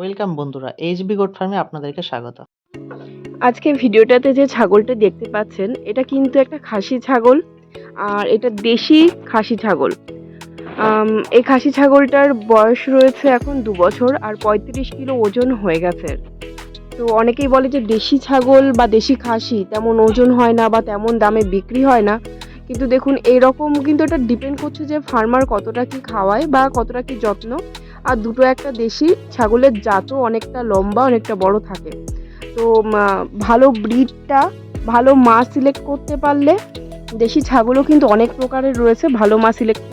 Welcome বন্ধুরা, HB goat ফার্মে আপনাদেরকে স্বাগত। আজকে ভিডিওটাতে যে ছাগলটা দেখতে পাচ্ছেন, এটা কিন্তু একটা খাসি ছাগল, আর এটা দেশি খাসি ছাগল। এই খাসি ছাগলটার বয়স রয়েছে এখন দু বছর, আর পঁয়ত্রিশ কিলো ওজন হয়ে গেছে। তো অনেকেই বলে যে দেশি ছাগল বা দেশি খাসি তেমন ওজন হয় না বা তেমন দামে বিক্রি হয় না। কিন্তু দেখুন, এইরকম কিন্তু এটা ডিপেন্ড করছে যে ফার্মার কতটা কি খাওয়ায় বা কতটা কি যত্ন। আর দুটো একটা দেশি ছাগলের জাতও অনেকটা লম্বা, অনেকটা বড় থাকে। তো ভালো ব্রিডটা, ভালো মা সিলেক্ট করতে পারলে দেশি ছাগলও কিন্তু অনেক প্রকারের রয়েছে, ভালো মা সিলেক্ট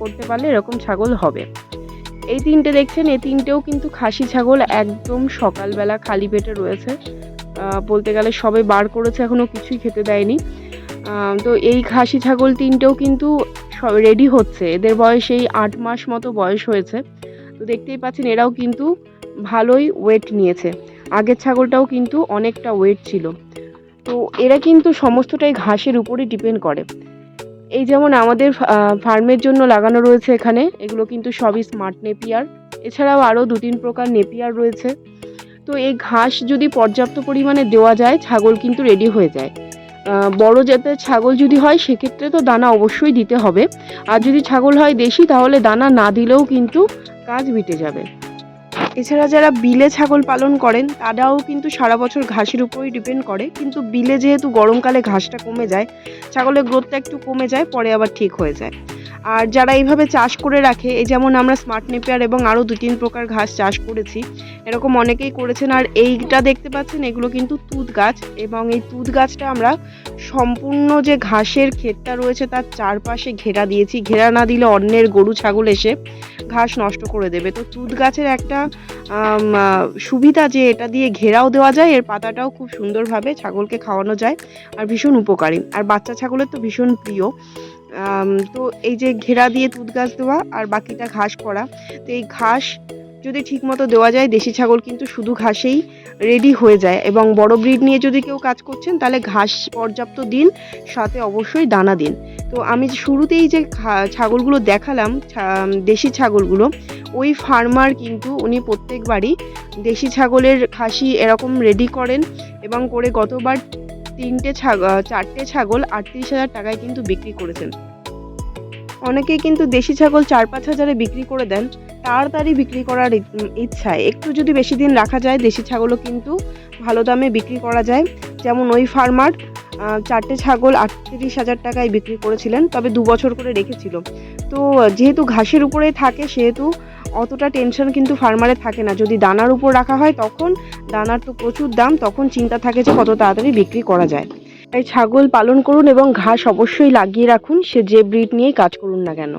করতে পারলে এরকম ছাগল হবে। এই তিনটে দেখছেন, এই তিনটেও কিন্তু খাসি ছাগল একদম সকালবেলা খালি পেটে রয়েছে। বলতে গেলে সবে বার করেছে এখনও কিছুই খেতে দেয়নি। তো এই খাসি ছাগল তিনটেও কিন্তু রেডি হচ্ছে। এদের বয়স এই আট মাস মতো বয়স হয়েছে। তো দেখতেই পাচ্ছেন, এরাও কিন্তু ভালোই ওয়েট নিয়েছে। আগের ছাগলটাও কিন্তু অনেকটা ওয়েট ছিল। তো এরা কিন্তু সমস্তটাই ঘাসের উপরই ডিপেন্ড করে। এই যেমন আমাদের ফার্মের জন্য লাগানো রয়েছে এখানে, এগুলো কিন্তু সবই স্মার্ট নেপিয়ার এছাড়াও আরও দু তিন প্রকার নেপিয়ার রয়েছে। তো এই ঘাস যদি পর্যাপ্ত পরিমাণে দেওয়া যায়, ছাগল কিন্তু রেডি হয়ে যায়। বড় জাতের ছাগল যদি হয়, সেক্ষেত্রে তো দানা অবশ্যই দিতে হবে। আর যদি ছাগল হয় দেশি, তাহলে দানা না দিলেও কিন্তু কাজ মিটে যাবে। এছাড়া যারা বিলে ছাগল পালন করেন, তারাও কিন্তু সারা বছর ঘাসের উপরই ডিপেন্ড করে। কিন্তু বিলে যেহেতু গরমকালে ঘাসটা কমে যায়, ছাগলের গ্রোথটা একটু কমে যায়, পরে আবার ঠিক হয়ে যায়। আর যারা এইভাবে চাষ করে রাখে, এই যেমন আমরা স্মার্ট নেপিয়ার এবং আরও দু তিন প্রকার ঘাস চাষ করেছি, এরকম অনেকেই করেছেন। আর এইটা দেখতে পাচ্ছেন, এগুলো কিন্তু তুত গাছ এবং এই তুত গাছটা আমরা সম্পূর্ণ যে ঘাসের ক্ষেতটা রয়েছে, তার চারপাশে ঘেরা দিয়েছি। ঘেরা না দিলে অন্যের গরু, ছাগল এসে ঘাস নষ্ট করে দেবে। তো তুত গাছের একটা সুবিধা যে এটা দিয়ে ঘেরাও দেওয়া যায়, এর পাতাটাও খুব সুন্দরভাবে ছাগলকে খাওয়ানো যায়, আর ভীষণ উপকারী। আর বাচ্চা ছাগলের তো ভীষণ প্রিয়। তো এই যে ঘেরা দিয়ে তুত গাছ দেওয়া আর বাকিটা ঘাস করা, তো এই ঘাস যদি ঠিকমতো দেওয়া যায়, দেশি ছাগল কিন্তু শুধু ঘাসেই রেডি হয়ে যায় এবং বড় ব্রিড নিয়ে যদি কেউ কাজ করছেন, তাহলে ঘাস পর্যাপ্ত দিন, সাথে অবশ্যই দানা দিন। তো আমি শুরুতেই যে ছাগলগুলো দেখালাম দেশি ছাগলগুলো, ওই ফার্মার কিন্তু উনি প্রত্যেকবারই দেশি ছাগলের খাসি এরকম রেডি করেন এবং করে গতবার তিনটে ছাগল চারটে ছাগল আটত্রিশ হাজার টাকায় কিন্তু বিক্রি করেছেন। অনেকেই কিন্তু দেশি ছাগল চার পাঁচ হাজারে বিক্রি করে দেন, তাড়াতাড়ি বিক্রি করার ইচ্ছায়। একটু যদি বেশি দিন রাখা যায়, দেশি ছাগলও কিন্তু ভালো দামে বিক্রি করা যায়। যেমন ওই ফার্মার চারটে ছাগল আটত্রিশ হাজার টাকায় বিক্রি করেছিলেন, তবে দু বছর করে রেখেছিল। তো, যেহেতু ঘাসের উপরে থাকে, সেহেতু অতটা টেনশন কিন্তু ফার্মারে থাকে না। যদি দানার উপর রাখা হয়, তখন দানার তো প্রচুর দাম, তখন চিন্তা থাকে যে কত তাড়াতাড়ি বিক্রি করা যায়। তাই ছাগল পালন করুন এবং ঘাস অবশ্যই লাগিয়ে রাখুন, সে যে ব্রিড নিয়েই কাজ করুন না কেন।